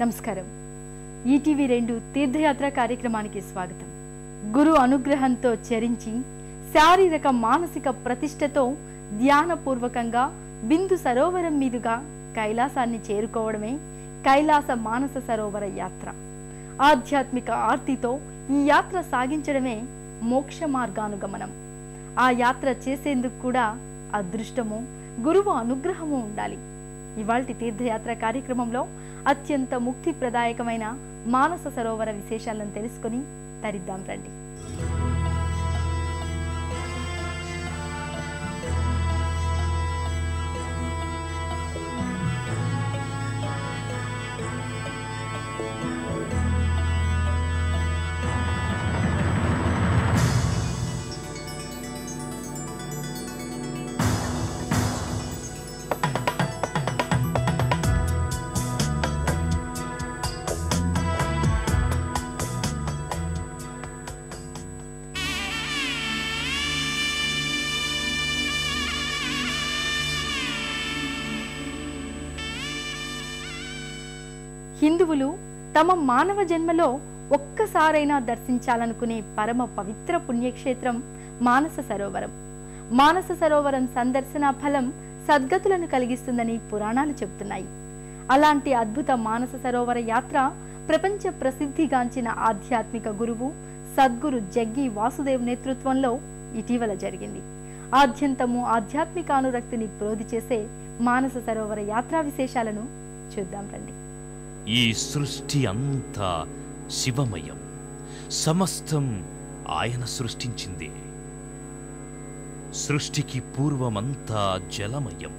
నమస్కారం. ఈటీవీ రెండు తీర్థయాత్ర కార్యక్రమానికి స్వాగతం. గురు అనుగ్రహంతో చరించి శారీరక మానసిక ప్రతిష్టతో ధ్యానపూర్వకంగా బిందు సరోవరం మీదుగా కైలాసాన్ని చేరుకోవడమే కైలాస మానస సరోవర యాత్ర. ఆధ్యాత్మిక ఆర్తితో ఈ యాత్ర సాగించడమే మోక్ష మార్గానుగమనం. ఆ యాత్ర చేసేందుకు కూడా అదృష్టము గురువు అనుగ్రహము ఉండాలి. ఇవాల్టి తీర్థయాత్ర కార్యక్రమంలో అత్యంత ముక్తి ప్రదాయకమైన మానస సరోవర విశేషాలను తెలుసుకొని తరిద్దాం రండి. హిందువులు తమ మానవ జన్మలో ఒక్కసారైనా దర్శించాలనుకునే పరమ పవిత్ర పుణ్యక్షేత్రం మానస సరోవరం. మానస సరోవరం సందర్శన ఫలం సద్గతులను కలిగిస్తుందని పురాణాలు చెబుతున్నాయి. అలాంటి అద్భుత మానస సరోవర యాత్ర ప్రపంచ ప్రసిద్ధిగాంచిన ఆధ్యాత్మిక గురువు సద్గురు జగ్గి వాసుదేవ్ నేతృత్వంలో ఇటీవల జరిగింది. ఆద్యంతము ఆధ్యాత్మిక అనురక్తిని ప్రోధి చేసే మానస సరోవర యాత్రా విశేషాలను చూద్దాం రండి. ఈ సృష్టి అంతా శివమయం. సమస్తం ఆయన సృష్టించిందే. సృష్టికి పూర్వమంతా జలమయం.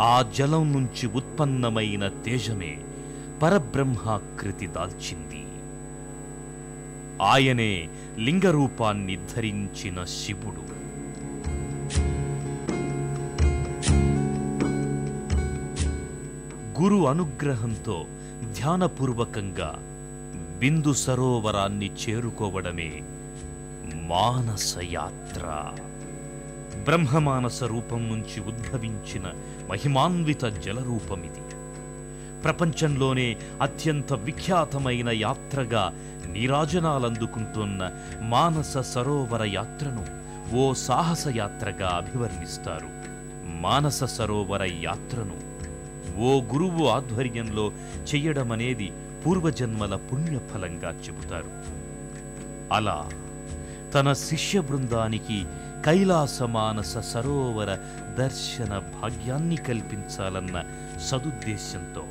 ఆ జలం నుంచి ఉత్పన్నమైన తేజమే పరబ్రహ్మాకృతి దాల్చింది. ఆయనే లింగరూపాన్ని ధరించిన శివుడు. గురు అనుగ్రహంతో ధ్యానపూర్వకంగా బిందు సరోవరాన్ని చేరుకోవడమే మానస యాత్ర బ్రహ్మమానస రూపం నుంచి ఉద్భవించిన మహిమాన్విత జలరూపమిది. ప్రపంచంలోనే అత్యంత విఖ్యాతమైన యాత్రగా నీరాజనాలందుకుంటున్న మానస సరోవర యాత్రను ఓ సాహస యాత్రగా అభివర్ణిస్తారు. మానస సరోవర యాత్రను ఓ గురువు ఆధ్వర్యంలో చెయ్యడమనేది పూర్వజన్మల పుణ్యఫలంగా చెబుతారు. అలా తన శిష్య బృందానికి కైలాస మానస సరోవర దర్శన భాగ్యాన్ని కల్పించాలన్న సదుద్దేశంతో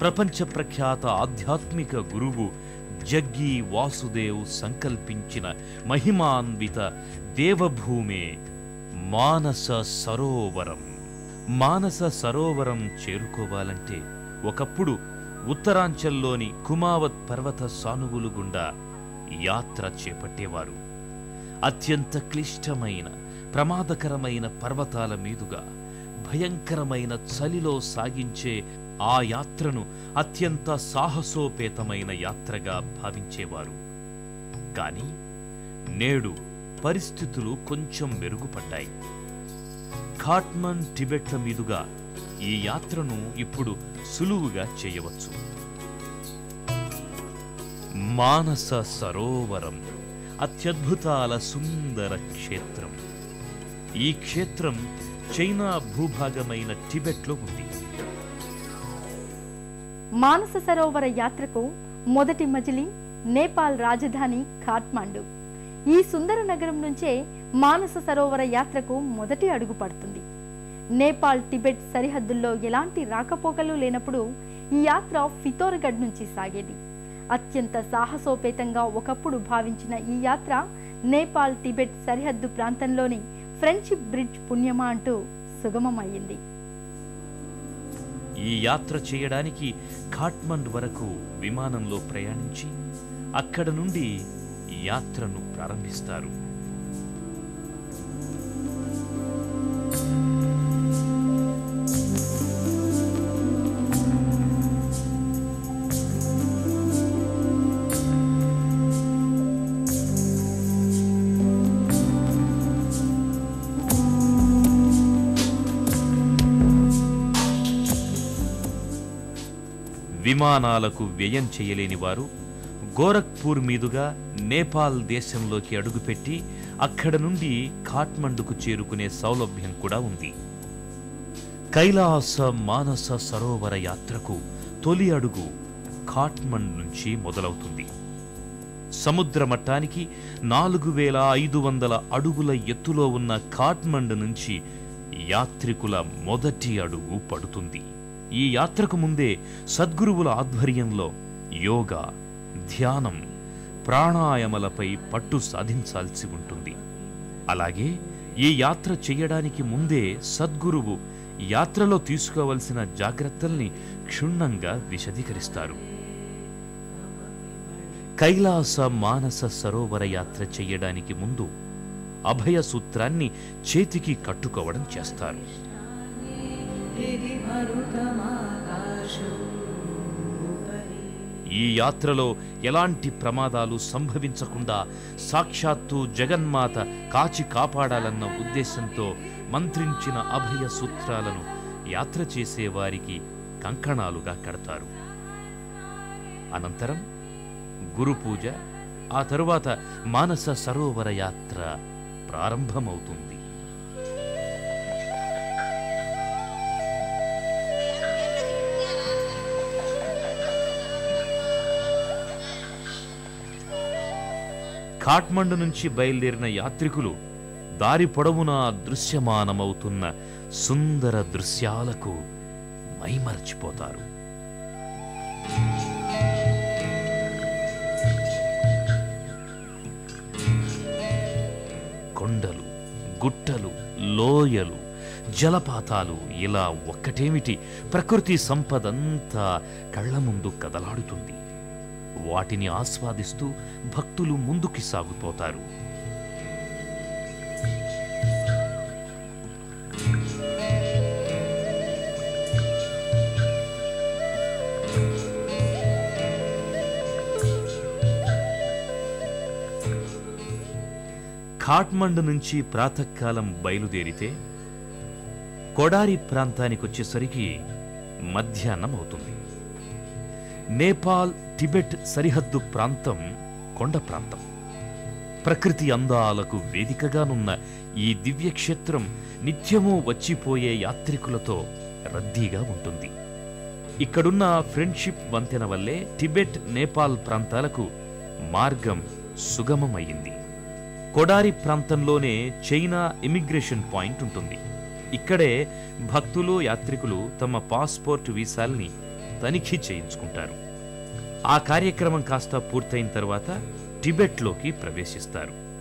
ప్రపంచ ప్రఖ్యాత ఆధ్యాత్మిక గురువు జగ్గి వాసుదేవ్ సంకల్పించిన మహిమాన్విత దేవభూమే మానస సరోవరం. మానస సరోవరం చేరుకోవాలంటే ఒకప్పుడు ఉత్తరాంచల్లోని కుమావత్ పర్వత సానువులు గుండా యాత్ర చేపట్టేవారు. అత్యంత క్లిష్టమైన ప్రమాదకరమైన పర్వతాల మీదుగా భయంకరమైన చలిలో సాగించే ఆ యాత్రను అత్యంత సాహసోపేతమైన యాత్రగా భావించేవారు. కానీ నేడు పరిస్థితులు కొంచెం మెరుగుపడ్డాయి. ఖాట్మన్ టిబెట్ల మీదుగా ఈ యాత్రను ఇప్పుడు సులువుగా చేయవచ్చు. మానస సరోవరం అత్యద్భుతాల సుందర క్షేత్రం. ఈ క్షేత్రం చైనా భూభాగమైన టిబెట్లో ఉంది. మానస సరోవర యాత్రకు మొదటి మజిలీ నేపాల్ రాజధాని ఖాట్మాండు. ఈ సుందర నగరం నుంచే మానస సరోవర యాత్రకు మొదటి అడుగు పడుతుంది. నేపాల్ టిబెట్ సరిహద్దుల్లో ఎలాంటి రాకపోకలు లేనప్పుడు ఈ యాత్ర ఫితోర్గఢ్ నుంచి సాగేది. అత్యంత సాహసోపేతంగా ఒకప్పుడు భావించిన ఈ యాత్ర నేపాల్ టిబెట్ సరిహద్దు ప్రాంతంలోని ఫ్రెండ్షిప్ బ్రిడ్జ్ పుణ్యమా అంటూ సుగమమయ్యింది. ఈ యాత్ర చేయడానికి ఖాట్మండ్ వరకు విమానంలో ప్రయాణించి అక్కడ నుండి యాత్రను ప్రారంభిస్తారు. విమానాలకు వ్యయం చేయలేని వారు గోరఖ్పూర్ మీదుగా నేపాల్ దేశంలోకి అడుగుపెట్టి అక్కడ నుండి కాఠ్మండుకు చేరుకునే సౌలభ్యం కూడా ఉంది. కైలాస మానస సరోవర యాత్రకు తొలి అడుగు కాఠ్మండ్ నుంచి మొదలవుతుంది. సముద్ర మట్టానికి నాలుగు వేల ఐదు వందల అడుగుల ఎత్తులో ఉన్న కాఠ్మండ్ నుంచి యాత్రికుల మొదటి అడుగు పడుతుంది. ఈ యాత్రకు ముందే సద్గురువుల ఆధ్వర్యంలో యోగా ధ్యానం ప్రాణాయామలపై పట్టు సాధించాల్సి ఉంటుంది. అలాగే ఈ యాత్ర చేయడానికి ముందే సద్గురువు యాత్రలో తీసుకోవలసిన జాగ్రత్తల్ని క్షుణ్ణంగా విశదీకరిస్తారు. కైలాస మానస సరోవర యాత్ర చేయడానికి ముందు అభయ సూత్రాన్ని చేతికి కట్టుకోవడం చేస్తారు. ఈ యాత్రలో ఎలాంటి ప్రమాదాలు సంభవించకుండా సాక్షాత్తు జగన్మాత కాచి కాపాడాలన్న ఉద్దేశంతో మంత్రించిన అభయ సూత్రాలను యాత్ర చేసేవారికి కంకణాలుగా కడతారు. అనంతరం గురు పూజ ఆ తరువాత మానస సరోవర యాత్ర ప్రారంభమవుతుంది. కాఠ్మండు నుంచి బయలుదేరిన యాత్రికులు దారి పొడవునా దృశ్యమానమవుతున్న సుందర దృశ్యాలకు మైమరచిపోతారు. కొండలు గుట్టలు లోయలు జలపాతాలు ఇలా ఒక్కటేమిటి? ప్రకృతి సంపదంతా కళ్ళ ముందు కదలాడుతుంది. వాటిని ఆస్వాదిస్తూ భక్తులు ముందుకి సాగుపోతారు ఖాట్మండు నుంచి ప్రాతకాలం బయలుదేరితే కొడారి ప్రాంతానికి వచ్చేసరికి మధ్యాహ్నం అవుతుంది నేపాల్ టిబెట్ సరిహద్దు ప్రాంతం కొండ ప్రాంతం. ప్రకృతి అందాలకు వేదికగానున్న ఈ దివ్యక్షేత్రం నిత్యము వచ్చిపోయే యాత్రికులతో రద్దీగా ఉంటుంది. ఇక్కడున్న ఫ్రెండ్షిప్ వంతెన వల్లే టిబెట్ నేపాల్ ప్రాంతాలకు మార్గం సుగమమయ్యింది. కొడారి ప్రాంతంలోనే చైనా ఇమిగ్రేషన్ పాయింట్ ఉంటుంది. ఇక్కడే భక్తులు యాత్రికులు తమ పాస్పోర్ట్ వీసాల్ని తనిఖీ చేయించుకుంటారు. ఆ కార్యక్రమం కాస్త పూర్తయిన తర్వాత టిబెట్లోకి ప్రవేశిస్తారు.